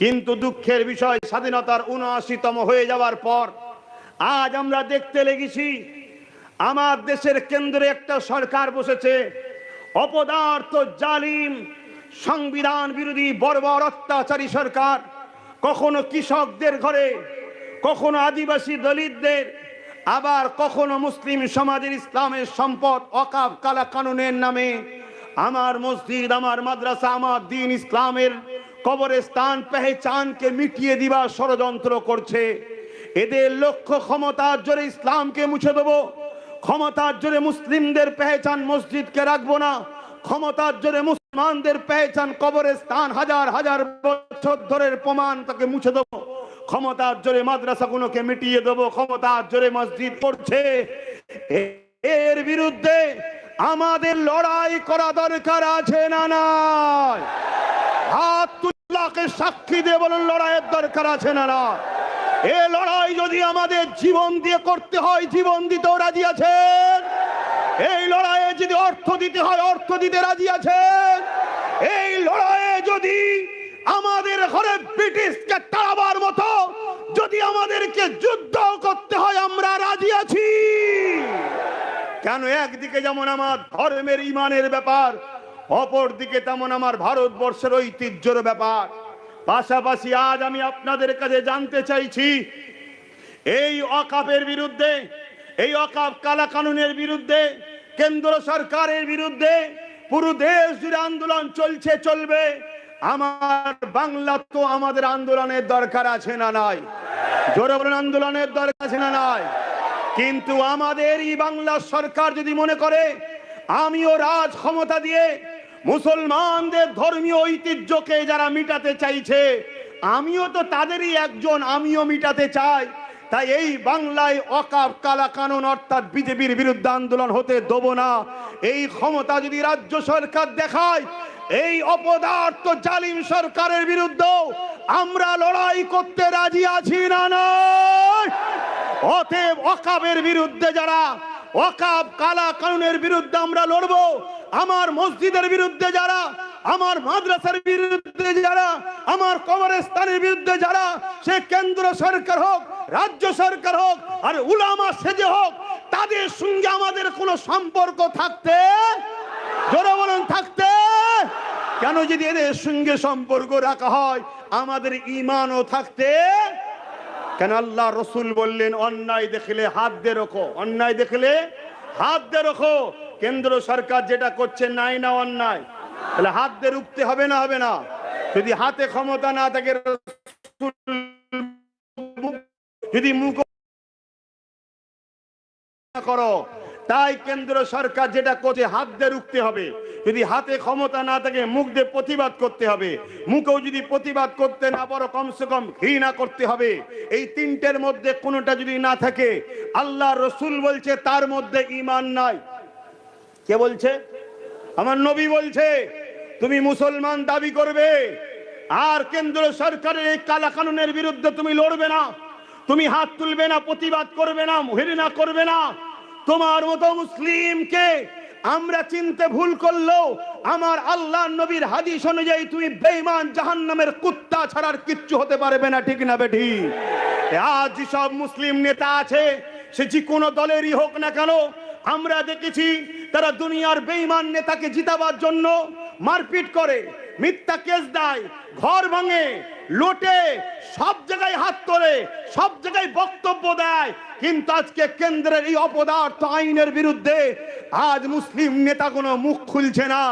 কিন্তু দুঃখের বিষয়, স্বাধীনতার উনআশিতম হয়ে যাওয়ার পর আজ আমরা দেখতে লেগেছি, আমার দেশের কেন্দ্রে একটা সরকার বসেছে, অপদার্থ, জালিম, সংবিধান বিরোধী বর্বর অত্যাচারী সরকার। কখনো কৃষকদের ঘরে, কখনো আদিবাসী দলিতদের, আবার কখনো মুসলিম সমাজের ইসলামের সম্পদ অকাব কালা কানুনের নামে। আমার মসজিদ, আমার মাদ্রাসা, আমার দিন ইসলামের কবরস্থান পেহেচানকে মিটিয়ে দিবার ষড়যন্ত্র করছে। এদের লক্ষ্য ক্ষমতার জোরে ইসলামকে মুছে দেবো। ক্ষমতার জোরে মুসলিমদের পেহেচান মসজিদকে রাখব না। ক্ষমতার জোরে মুসলমানদের পেহেচান কবরস্থান হাজার হাজার বছর ধরে প্রমাণ তাকে মুছে দেবো। ক্ষমতার জোরে মাদ্রাসাগুলোকে মিটিয়ে দেবো। ক্ষমতার জোরে মসজিদ করছে এর বিরুদ্ধে আমাদের লড়াই করা দরকার আছে না নাই? হাত তুল্লাকে সাক্ষী দিয়ে বলুন, লড়াইয়ের দরকার আছে না না? এ লড়াই যদি আমাদের জীবন দিয়ে করতে হয়, জীবন দিতেও রাজি আছেন? এই লড়াইয়ে যদি অর্থ দিতে হয়, অর্থ দিতে রাজি আছেন? এই লড়াইয়ে যদি আমাদের ঘরে ব্রিটিশকে তাড়াবার মতো যদি আমাদেরকে যুদ্ধ করতে হয়, আমরা রাজি আছি। কেন একদিকে যেমন আমার ধর্মের ইমানের ব্যাপার অপর দিকে তেমন আমার ভারতবর্ষের ঐতিহ্যর ব্যাপার। পাশাপাশি আজ আমি আপনাদের কাছে জানতে চাইছি, এই অকাপের বিরুদ্ধে, এই অকাপ কালা কানুনের বিরুদ্ধে, কেন্দ্র সরকারের বিরুদ্ধে পুরো দেশ জুড়ে আন্দোলন চলছে, চলবে। আমার বাংলা তো আমাদের আন্দোলনের দরকার আছে না নাই? জোরে বলেন, আন্দোলনের দরকার আছে না নাই? কিন্তু আমাদের এই বাংলা সরকার যদি মনে করে, আমিও রাজ ক্ষমতা দিয়ে মুসলমানদের ধর্মীয় ঐতিহ্যকে যারা মিটাতে চাইছে, আমিও তো তাদেরই একজন, আমিও মিটাতে চাই। তাই এই বাংলায় অকাপ কালা কানুন অর্থাৎ বিজেপির বিরুদ্ধে আন্দোলন হতে দেবো না। এই ক্ষমতা যদি রাজ্য সরকার দেখায়, এই অপদার্থ জালিম সরকারের বিরুদ্ধে আমরা লড়াই করতে রাজি আছি না অতএব অকাবের বিরুদ্ধে যারা অকাব কালা কানুনের বিরুদ্ধে আমরা লড়বো। আমার মসজিদের বিরুদ্ধে যারা, আমার মাদ্রাসার বিরুদ্ধে যারা, আমার কবরস্থানের বিরুদ্ধে যারা, সে কেন্দ্র সরকার হোক, রাজ্য সরকার হোক, আর উলামা সেজে হোক, তাদের সঙ্গে আমাদের কোনো সম্পর্ক থাকতে, জোরে বলেন থাকতে, কেন যদি এদের সঙ্গে সম্পর্ক রাখা হয়, আমাদের ইমানও থাকতে কেন আল্লাহ রসুল বললেন, অন্যায় দেখলে হাত দিয়ে রখো। অন্যায় দেখলে হাত দিয়ে রখো। কেন্দ্র সরকার যেটা করছে, নাই না অন্যায়। তাহলে হাত দিয়ে রুখতে হবে না হবে না? যদি হাতে ক্ষমতা না থাকে যদি মুখ করো। তাই কেন্দ্র সরকার যেটা করছে, হাত দিয়ে রুখতে হবে। যদি হাতে ক্ষমতা না থাকে, মুখ দিয়ে প্রতিবাদ করতে হবে। মুখেও যদি প্রতিবাদ করতে না পারো, কমসে কম ঘৃণা করতে হবে। এই তিনটের মধ্যে কোনোটা যদি না থাকে, আল্লাহ রসুল বলছে, তার মধ্যে ইমান নাই। কে বলছে? আমার নবী বলছে, তুমি মুসলমান দাবি করবে। আর কেন্দ্র সরকারের এই কালা কানুনের বিরুদ্ধে তুমি লড়বে না। তুমি হাত তুলবে না, প্রতিবাদ করবে না, ঘৃণা করবে না। তোমার মতো মুসলিমকে আমরা চিনতে ভুল করল আমার আল্লাহ নবীর হাদিস অনুযায়ী তুমি বেঈমান জাহান্নামের কুত্তা ছাড়ার কিচ্ছু হতে পারবে না, ঠিক না বেঠি আজ সব মুসলিম নেতা আছে, সে যে কোনো দলেরই হোক না কেন, আমরা দেখেছি তারা দুনিয়ার বেঈমান নেতাকে জিতাবার জন্য মারপিট করে, মিথ্যা কেস দেয়, ঘর ভাঙে লোটে সব জায়গায় হাত তোলে, সব জায়গায় বক্তব্য দেয়। কিন্তু আজকে কেন্দ্রের এই অপদার্থ আইনের বিরুদ্ধে আজ মুসলিম নেতা কোনো মুখ খুলছে না।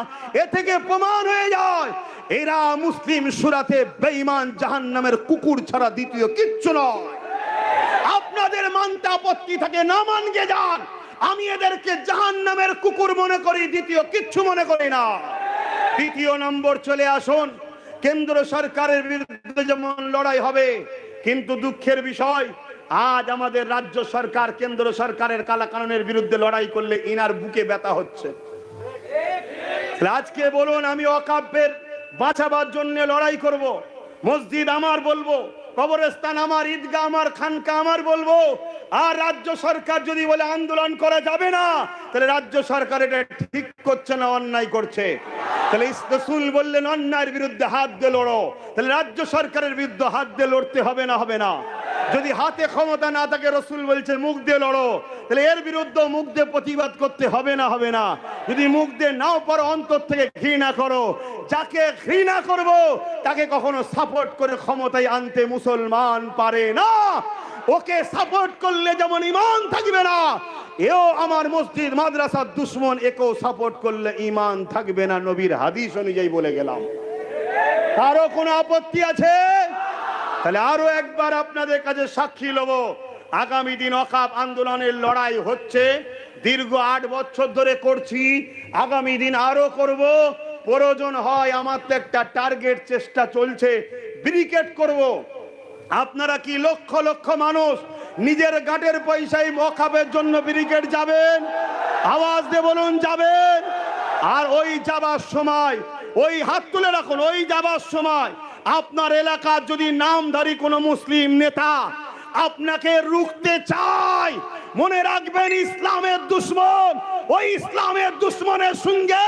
এ থেকে প্রমাণ হয়ে যায়, এরা মুসলিম সুরাতে বেঈমান জাহান্নামের কুকুর ছাড়া দ্বিতীয় কিচ্ছু নয়। আপনাদের মানতে আপত্তি থাকে, না মানকে যান। আমি এদেরকে জাহান নামের কুকুর মনে করি, দ্বিতীয় কিচ্ছু মনে করি না। তৃতীয় নম্বর চলে আসুন। কেন্দ্র সরকারের বিরুদ্ধে যেমন লড়াই হবে, কিন্তু দুঃখের বিষয়, আজ আমাদের রাজ্য সরকার কেন্দ্র সরকারের কালা কানুনের বিরুদ্ধে লড়াই করলে ইনার বুকে ব্যথা হচ্ছে আজকে বলুন, আমি অকাব্যের বাঁচাবার জন্য লড়াই করব। মসজিদ আমার বলব, কবরস্থান আমার, ঈদগাহ আমার, খানকা আমার বলব আর রাজ্য সরকার যদি বলে আন্দোলন করা যাবে না, তাহলে রাজ্য সরকার এটা ঠিক করছে না, অন্যায় করছে। তাহলে রসুল বললেন, অন্যায়ের বিরুদ্ধে হাত দিয়ে লড়ো। তাহলে রাজ্য সরকারের বিরুদ্ধে হাত দিয়ে লড়তে হবে না হবে না। যদি হাতে ক্ষমতা না থাকে, রসুল বলছে মুখ দিয়ে লড়ো। তাহলে এর বিরুদ্ধে মুখ দিয়ে প্রতিবাদ করতে হবে না হবে না। যদি মুখ দিয়ে নাও পারো, অন্তর থেকে ঘৃণা করো। যাকে ঘৃণা করব, তাকে কখনো সাপোর্ট করে ক্ষমতায় আনতে মুসলমান পারে না। ওকে সাপোর্ট করলে যেমন ইমান থাকবে না, এও আমার মসজিদ, মাদ্রাসার দুশ্মন, একেও সাপোর্ট করলে ইমান থাকবে না, নবীর হাদিস অনুযায়ী বলে গেলাম। কারও কোনো আপত্তি আছে? তাহলে আরও একবার আপনাদের কাছে সাক্ষী লব, আগামী দিন অকাপ আন্দোলনের লড়াই হচ্ছে, দীর্ঘ আট বছর ধরে করছি, আগামী দিন আরও করব। প্রয়োজন হয়, আমার তো একটা টার্গেট চেষ্টা চলছে। ব্রিকেট করব। আপনারা কি লক্ষ লক্ষ মানুষ নিজের গাটের পয়সায় মখাবের জন্য ব্রিগেড যাবেন? আওয়াজ দিয়ে বলুন, যাবেন। আর ওই যাবার সময়, ওই হাত তুলে রাখুন, ওই যাবার সময় আপনার এলাকার যদি নামধারী কোনো মুসলিম নেতা আপনাকে রুখতে চায়, মনে রাখবেন ইসলামের দুশ্মন। ওই ইসলামের দুশ্মনের সঙ্গে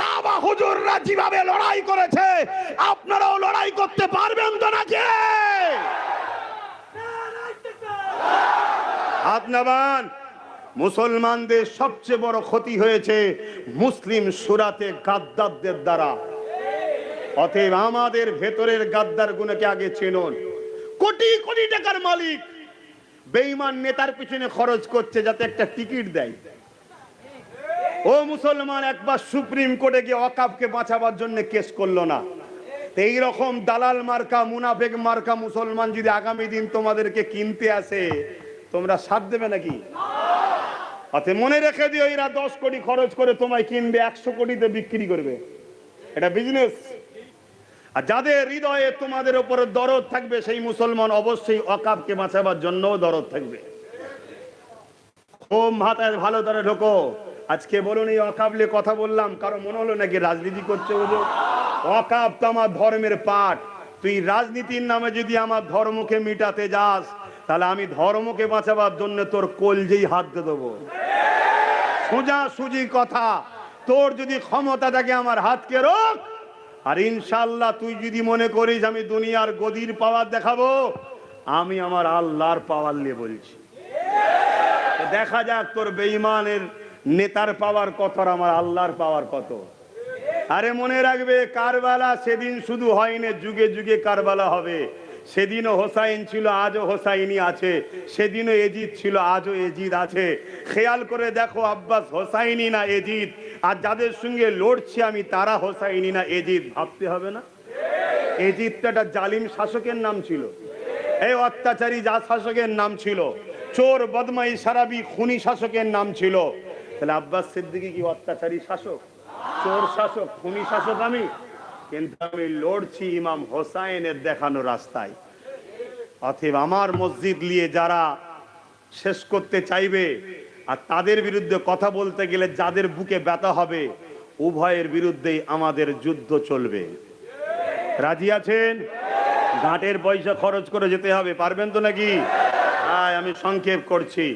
সাবা হুজুররা যেভাবে লড়াই করেছে, আপনারাও লড়াই করতে পারবেন তো নাকি? আপনাবান মুসলমানদের সবচেয়ে বড় ক্ষতি হয়েছে মুসলিম সুরাতে গাদ্দারদের দ্বারা। অতএব আমাদের ভেতরের গাদ্দার গুণকে আগে চেনুন। কোটি কোটি টাকার মালিক, বেঈমান নেতার পিছনে খরচ করছে যাতে একটা টিকিট দেয়। ও মুসলমান, একবার সুপ্রিম কোর্টে গিয়ে অকাপকে বাঁচাবার জন্য কেস করল না। এই রকম দালাল মার্কা, মুনাফেক মার্কা মুসলমান যদি আগামী দিন তোমাদেরকে কিনতে আসে, তোমরা সাথ দেবে নাকি? অতএব মনে রেখে দিও, এরা দশ কোটি খরচ করে তোমায় কিনবে, একশো কোটিতে বিক্রি করবে। এটা বিজনেস আর যাদের হৃদয়ে তোমাদের উপরে দরদ থাকবে, সেই মুসলমান অবশ্যই অকাপকে বাঁচাবার জন্যও দরদ থাকবে। খুব মাথায় ভালো করে ঢোকো। আজকে বলুন এই অকাবলে কথা বললাম, কারও মনে হলো নাকি রাজনীতি করছে বুঝো অকাব তো আমার ধর্মের পাঠ। তুই রাজনীতির নামে যদি আমার ধর্মকে মিটাতে যাস, তাহলে আমি ধর্মকে বাঁচাবার জন্য তোর কলজেই হাত দিয়ে দেবো। সোজা সুজি কথা। তোর যদি ক্ষমতা থাকে আমার হাতকে রোক। আর ইনশাল্লাহ তুই যদি মনে করিস আমি দুনিয়ার গদির পাওয়ার দেখাবো, আমি আমার আল্লাহর পাওয়ার নিয়ে বলছি। দেখা যাক তোর বেঈমানের নেতার পাওয়ার কত আর আমার আল্লাহর পাওয়ার কত? আরে মনে রাখবে, কারবালা সেদিন শুধু হয়নি, যুগে যুগে কারবালা হবে। সেদিনও হোসাইন ছিল, আজও হোসাইনি আছে। সেদিনও এজিদ ছিল, আজও এজিদ আছে। খেয়াল করে দেখো, আব্বাস হোসাইনি না এজিদ। আর যাদের সঙ্গে লড়ছি আমি, তারা হোসাইনি না এজিদ। ভাবতে হবে না। এজিদ তো একটা জালিম শাসকের নাম ছিল। এই অত্যাচারী যা শাসকের নাম ছিল। চোর বদমাই সারাবি, খুনি শাসকের নাম ছিল। তাহলে আব্বাস সিদ্দিকি কি অত্যাচারী শাসক? চোর শাসক, খুনি শাসক আমি। কিন্তু আমি লড়ছি ইমাম হোসাইনের দেখানো রাস্তায়। অতএব আমার মসজিদ নিয়ে যারা শেষ করতে চাইবে আর তাদের বিরুদ্ধে কথা বলতে গেলে যাদের বুকে ব্যথা হবে, উভয়ের বিরুদ্ধেই আমাদের যুদ্ধ চলবে। রাজি আছেন? ঘাটের পয়সা খরচ করে যেতে হবে, পারবেন তো নাকি? আমি সংক্ষেপ করছি।